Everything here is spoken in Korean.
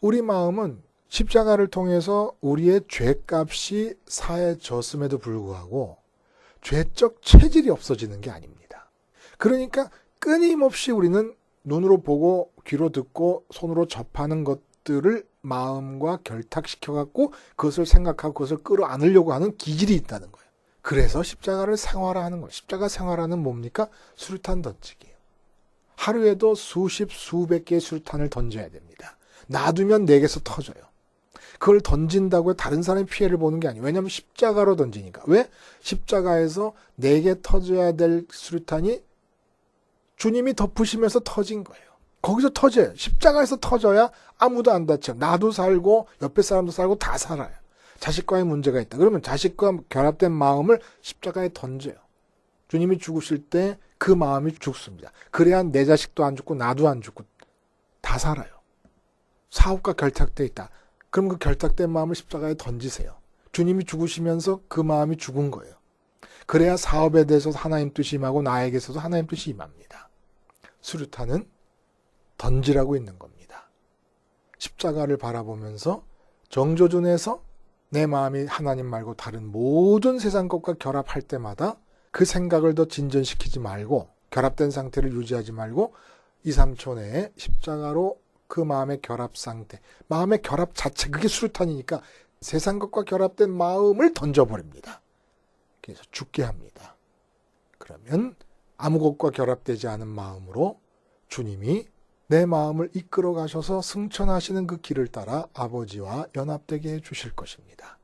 우리 마음은 십자가를 통해서 우리의 죄값이 사해졌음에도 불구하고 죄적 체질이 없어지는 게 아닙니다. 그러니까 끊임없이 우리는 눈으로 보고 귀로 듣고 손으로 접하는 것들을 마음과 결탁시켜 갖고 그것을 생각하고 그것을 끌어안으려고 하는 기질이 있다는 거예요. 그래서 십자가를 생활화하는 거예요. 십자가 생활화는 뭡니까? 수류탄 던지기예요. 하루에도 수십 수백 개의 수류탄을 던져야 됩니다. 놔두면 내게서 터져요. 그걸 던진다고 다른 사람이 피해를 보는 게 아니에요. 왜냐하면 십자가로 던지니까. 왜? 십자가에서 내게 터져야 될 수류탄이 주님이 덮으시면서 터진 거예요. 거기서 터져요. 십자가에서 터져야 아무도 안 다쳐요. 나도 살고 옆에 사람도 살고 다 살아요. 자식과의 문제가 있다. 그러면 자식과 결합된 마음을 십자가에 던져요. 주님이 죽으실 때 그 마음이 죽습니다. 그래야 내 자식도 안 죽고 나도 안 죽고 다 살아요. 사업과 결탁돼 있다. 그럼 그 결탁된 마음을 십자가에 던지세요. 주님이 죽으시면서 그 마음이 죽은 거예요. 그래야 사업에 대해서 하나님 뜻이 임하고 나에게서도 하나님 뜻이 임합니다. 수류탄은 던지라고 있는 겁니다. 십자가를 바라보면서 정조준에서 내 마음이 하나님 말고 다른 모든 세상 것과 결합할 때마다 그 생각을 더 진전시키지 말고 결합된 상태를 유지하지 말고 2, 3초 내에 십자가로 그 마음의 결합 상태, 마음의 결합 자체 그게 수류탄이니까 세상 것과 결합된 마음을 던져버립니다. 그래서 죽게 합니다. 그러면 아무 것과 결합되지 않은 마음으로 주님이 내 마음을 이끌어 가셔서 승천하시는 그 길을 따라 아버지와 연합되게 해 주실 것입니다.